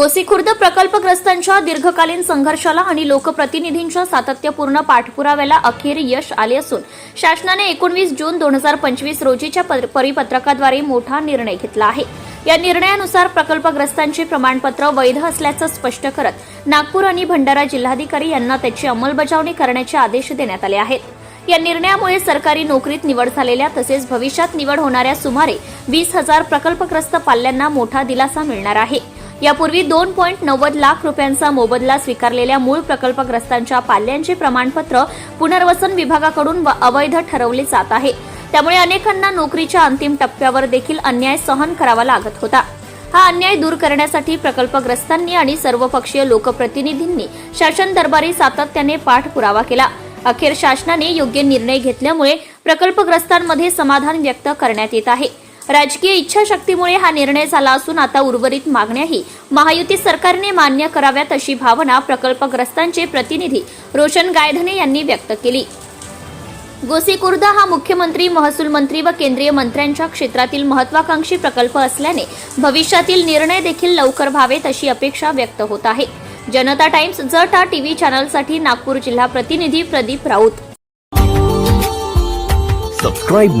गोसीखुर्द प्रकल्पग्रस्तांच्या दीर्घकालीन संघर्षाला आणि लोकप्रतिनिधींच्या सातत्यपूर्ण पाठपुराव्याला अखेर यश आले असून शासनाने एकोणवीस जून दोन हजार पंचवीस रोजीच्या परिपत्रकाद्वारे मोठा निर्णय घेतला आहे. या निर्णयानुसार प्रकल्पग्रस्तांची प्रमाणपत्र वैध असल्याचं स्पष्ट करत नागपूर आणि भंडारा जिल्हाधिकारी यांना त्याची अंमलबजावणी करण्याचे आदेश देण्यात आले आहेत. या निर्णयामुळे सरकारी नोकरीत निवड झालेल्या तसेच भविष्यात निवड होणाऱ्या सुमारे वीस हजार प्रकल्पग्रस्त पाल्यांना मोठा दिलासा मिळणार आहे. यापूर्वी दोन पॉईंट नव्वद लाख रुपयांचा मोबदला स्वीकारलेल्या मूळ प्रकल्पग्रस्तांच्या पाल्यांचे प्रमाणपत्र पुनर्वसन विभागाकडून व अवैध ठरवले जात आहे. त्यामुळे अनेकांना नोकरीच्या अंतिम टप्प्यावर देखील अन्याय सहन करावा लागत होता. हा अन्याय दूर करण्यासाठी प्रकल्पग्रस्तांनी आणि सर्वपक्षीय लोकप्रतिनिधींनी शासन दरबारी सातत्याने पाठपुरावा केला. अखेर शासनाने योग्य निर्णय घेतल्यामुळे प्रकल्पग्रस्तांमध्ये समाधान व्यक्त करण्यात येत आहे. राजकीय इच्छाशक्तीमुळे हा निर्णय झाला असून आता उर्वरित मागण्याही महायुती सरकारने मान्य कराव्यात अशी भावना प्रकल्पग्रस्तांचे प्रतिनिधी रोशन गायधने यांनी व्यक्त केली. गोसीखुर्द हा मुख्यमंत्री महसूल मंत्री व केंद्रीय मंत्र्यांच्या क्षेत्रातील महत्वाकांक्षी प्रकल्प असल्याने भविष्यातील निर्णय देखील लवकर व्हावेत अशी अपेक्षा व्यक्त होत आहे. जनता टाइम्स जटा टीव्ही चॅनलसाठी नागपूर जिल्हा प्रतिनिधी Pradeep Raut. Subscribe